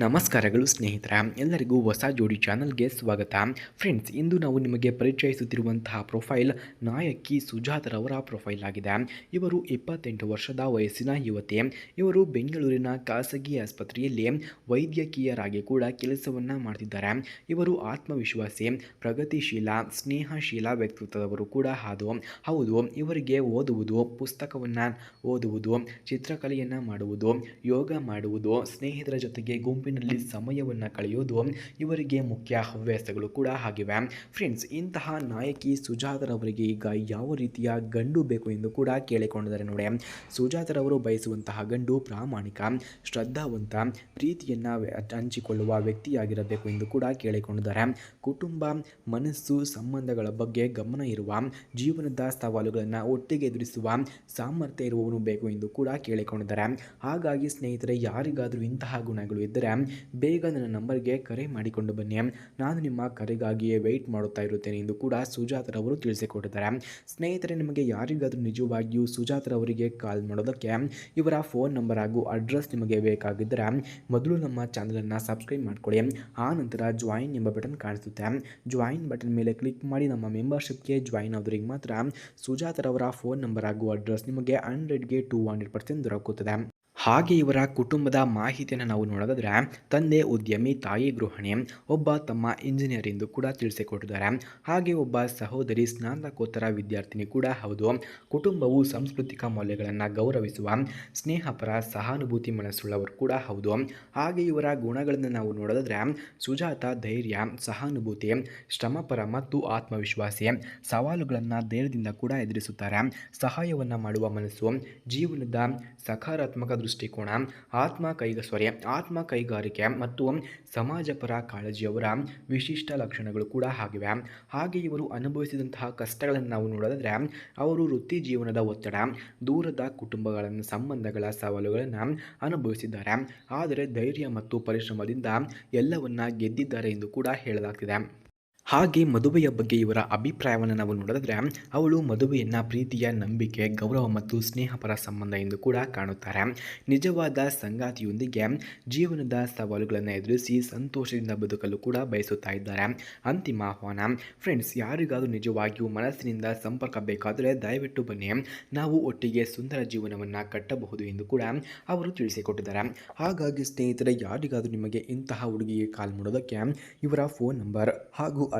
ನಮಸ್ಕಾರಗಳು ಸ್ನೇಹಿತರ, ಎಲ್ಲರಿಗೂ ಹೊಸ ಜೋಡಿ ಚಾನಲ್ಗೆ ಸ್ವಾಗತ. ಫ್ರೆಂಡ್ಸ್ ಇಂದು ನಾವು ನಿಮಗೆ ಪರಿಚಯಿಸುತ್ತಿರುವಂತಹ ಪ್ರೊಫೈಲ್ ನಾಯಕಿ ಸುಜಾತರವರ ಪ್ರೊಫೈಲ್ ಆಗಿದೆ. ಇವರು ಇಪ್ಪತ್ತೆಂಟು ವರ್ಷದ ವಯಸ್ಸಿನ ಯುವತಿ. ಇವರು ಬೆಂಗಳೂರಿನ ಖಾಸಗಿ ಆಸ್ಪತ್ರೆಯಲ್ಲಿ ವೈದ್ಯಕೀಯರಾಗಿ ಕೂಡ ಕೆಲಸವನ್ನು ಮಾಡ್ತಿದ್ದಾರೆ. ಇವರು ಆತ್ಮವಿಶ್ವಾಸಿ, ಪ್ರಗತಿಶೀಲ, ಸ್ನೇಹಶೀಲ ವ್ಯಕ್ತಿತ್ವದವರು ಕೂಡ ಹಾದು. ಹೌದು, ಇವರಿಗೆ ಓದುವುದು, ಪುಸ್ತಕವನ್ನು ಓದುವುದು, ಚಿತ್ರಕಲೆಯನ್ನು ಮಾಡುವುದು, ಯೋಗ ಮಾಡುವುದು, ಸ್ನೇಹಿತರ ಜೊತೆಗೆ ಗುಂಪಿನಲ್ಲಿ ಸಮಯವನ್ನು ಕಳೆಯೋದು ಇವರಿಗೆ ಮುಖ್ಯ ಹವ್ಯಾಸಗಳು ಕೂಡ ಆಗಿವೆ. ಫ್ರೆಂಡ್ಸ್ ಇಂತಹ ನಾಯಕಿ ಸುಜಾತರವರಿಗೆ ಈಗ ಯಾವ ರೀತಿಯ ಗಂಡು ಬೇಕು ಎಂದು ಕೂಡ ಕೇಳಿಕೊಂಡಿದ್ದಾರೆ ನೋಡಿ. ಸುಜಾತರವರು ಬಯಸುವಂತಹ ಗಂಡು ಪ್ರಾಮಾಣಿಕ, ಶ್ರದ್ಧಾವಂತ, ಪ್ರೀತಿಯನ್ನು ಹಂಚಿಕೊಳ್ಳುವ ವ್ಯಕ್ತಿಯಾಗಿರಬೇಕು ಎಂದು ಕೂಡ ಕೇಳಿಕೊಂಡಿದ್ದಾರೆ ಕುಟುಂಬ, ಮನಸ್ಸು, ಸಂಬಂಧಗಳ ಬಗ್ಗೆ ಗಮನ ಇರುವ, ಜೀವನದ ಸವಾಲುಗಳನ್ನು ಒಟ್ಟಿಗೆ ಎದುರಿಸುವ ಸಾಮರ್ಥ್ಯ ಇರುವವನು ಬೇಕು ಎಂದು ಕೂಡ ಕೇಳಿಕೊಂಡಿದ್ದಾರೆ ಹಾಗಾಗಿ ಸ್ನೇಹಿತರೆ, ಯಾರಿಗಾದರೂ ಇಂತಹ ಗುಣಗಳು ಇದ್ದರೆ ಬೇಗ ನನ್ನ ನಂಬರ್ಗೆ ಕರೆ ಮಾಡಿಕೊಂಡು ಬನ್ನಿ. ನಾನು ನಿಮ್ಮ ಕರೆಗಾಗಿಯೇ ವೆಯ್ಟ್ ಮಾಡುತ್ತಾ ಇರುತ್ತೇನೆ ಎಂದು ಕೂಡ ಸುಜಾತರವರು ತಿಳಿಸಿಕೊಟ್ಟಿದ್ದಾರೆ. ಸ್ನೇಹಿತರೆ, ನಿಮಗೆ ಯಾರಿಗಾದರೂ ನಿಜವಾಗಿಯೂ ಸುಜಾತರವರಿಗೆ ಕಾಲ್ ಮಾಡೋದಕ್ಕೆ ಇವರ ಫೋನ್ ನಂಬರ್ ಹಾಗೂ ಅಡ್ರೆಸ್ ನಿಮಗೆ ಬೇಕಾಗಿದ್ದರೆ ಮೊದಲು ನಮ್ಮ ಚಾನಲನ್ನು ಸಬ್ಸ್ಕ್ರೈಬ್ ಮಾಡಿಕೊಳ್ಳಿ. ಆ ನಂತರ ಜಾಯಿನ್ ಎಂಬ ಬಟನ್ ಕಾಣಿಸುತ್ತೆ. ಜಾಯಿನ್ ಬಟನ್ ಮೇಲೆ ಕ್ಲಿಕ್ ಮಾಡಿ ನಮ್ಮ ಮೆಂಬರ್ಶಿಪ್ಗೆ ಜಾಯಿನ್ ಆದವರಿಗೆ ಮಾತ್ರ ಸುಜಾತರವರ ಫೋನ್ ನಂಬರ್ ಹಾಗೂ ಅಡ್ರೆಸ್ ನಿಮಗೆ ಹಂಡ್ರೆಡ್ಗೆ ಟೂ ಹಂಡ್ರೆಡ್ ಪರ್ಸೆಂಟ್ ದೊರಕುತ್ತದೆ. ಹಾಗೆ ಇವರ ಕುಟುಂಬದ ಮಾಹಿತಿಯನ್ನು ನಾವು ನೋಡೋದಾದರೆ, ತಂದೆ, ಉದ್ಯಮಿ, ತಾಯಿ, ಗೃಹಿಣಿ, ಒಬ್ಬ ತಮ್ಮ ಇಂಜಿನಿಯರ್ ಎಂದು ಕೂಡ ತಿಳಿಸಿಕೊಟ್ಟಿದ್ದಾರೆ. ಹಾಗೆ ಒಬ್ಬ ಸಹೋದರಿ, ಸ್ನಾತಕೋತ್ತರ ವಿದ್ಯಾರ್ಥಿನಿ ಕೂಡ ಹೌದು. ಕುಟುಂಬವು ಸಾಂಸ್ಕೃತಿಕ ಮೌಲ್ಯಗಳನ್ನು ಗೌರವಿಸುವ, ಸ್ನೇಹಪರ, ಸಹಾನುಭೂತಿ ಮನಸ್ಸುಳ್ಳವರು ಕೂಡ ಹೌದು. ಹಾಗೆ ಇವರ ಗುಣಗಳನ್ನು ನಾವು ನೋಡೋದಾದರೆ, ಸುಜಾತ, ಧೈರ್ಯ, ಸಹಾನುಭೂತಿ, ಶ್ರಮಪರ ಮತ್ತು ಆತ್ಮವಿಶ್ವಾಸಿ ಸವಾಲುಗಳನ್ನು ಧೈರ್ಯದಿಂದ ಕೂಡ ಎದುರಿಸುತ್ತಾರೆ. ಸಹಾಯವನ್ನು ಮಾಡುವ ಮನಸ್ಸು, ಜೀವನದ ಸಕಾರಾತ್ಮಕ ದೃಷ್ಟಿಕೋನ, ಆತ್ಮ ಕೈಗ ಸಾರಿ ಆತ್ಮ ಕೈಗಾರಿಕೆ ಮತ್ತು ಸಮಾಜಪರ ಕಾಳಜಿಯವರ ವಿಶಿಷ್ಟ ಲಕ್ಷಣಗಳು ಕೂಡ ಆಗಿವೆ. ಹಾಗೆ ಇವರು ಅನುಭವಿಸಿದಂತಹ ಕಷ್ಟಗಳನ್ನು ನಾವು ನೋಡೋದಾದರೆ, ಅವರು ವೃತ್ತಿ ಜೀವನದ ಒತ್ತಡ, ದೂರದ ಕುಟುಂಬಗಳನ್ನು, ಸಂಬಂಧಗಳ ಸವಾಲುಗಳನ್ನು ಅನುಭವಿಸಿದ್ದಾರೆ. ಆದರೆ ಧೈರ್ಯ ಮತ್ತು ಪರಿಶ್ರಮದಿಂದ ಎಲ್ಲವನ್ನ ಗೆದ್ದಿದ್ದಾರೆ ಎಂದು ಕೂಡ ಹೇಳಲಾಗ್ತಿದೆ. ಹಾಗೆ ಮದುವೆಯ ಬಗ್ಗೆ ಇವರ ಅಭಿಪ್ರಾಯವನ್ನು ನಾವು ನೋಡಿದ್ರೆ, ಅವಳು ಮದುವೆಯನ್ನು ಪ್ರೀತಿಯ ನಂಬಿಕೆ, ಗೌರವ ಮತ್ತು ಸ್ನೇಹಪರ ಸಂಬಂಧ ಎಂದು ಕೂಡ ಕಾಣುತ್ತಾರೆ. ನಿಜವಾದ ಸಂಗಾತಿಯೊಂದಿಗೆ ಜೀವನದ ಸವಾಲುಗಳನ್ನು ಎದುರಿಸಿ ಸಂತೋಷದಿಂದ ಬದುಕಲು ಕೂಡ ಬಯಸುತ್ತಾ ಇದ್ದಾರೆ. ಅಂತಿಮ ಆಹ್ವಾನ, ಫ್ರೆಂಡ್ಸ್, ಯಾರಿಗಾದರೂ ನಿಜವಾಗಿಯೂ ಮನಸ್ಸಿನಿಂದ ಸಂಪರ್ಕ ಬೇಕಾದರೆ ದಯವಿಟ್ಟು ಬನ್ನಿ. ನಾವು ಒಟ್ಟಿಗೆ ಸುಂದರ ಜೀವನವನ್ನು ಕಟ್ಟಬಹುದು ಎಂದು ಕೂಡ ಅವರು ತಿಳಿಸಿಕೊಟ್ಟಿದ್ದಾರೆ. ಹಾಗಾಗಿ ಸ್ನೇಹಿತರೆ, ಯಾರಿಗಾದರೂ ನಿಮಗೆ ಇಂತಹ ಹುಡುಗಿಗೆ ಕಾಲ್ ಮಾಡೋದಕ್ಕೆ ಇವರ ಫೋನ್ ನಂಬರ್ ಹಾಗೂ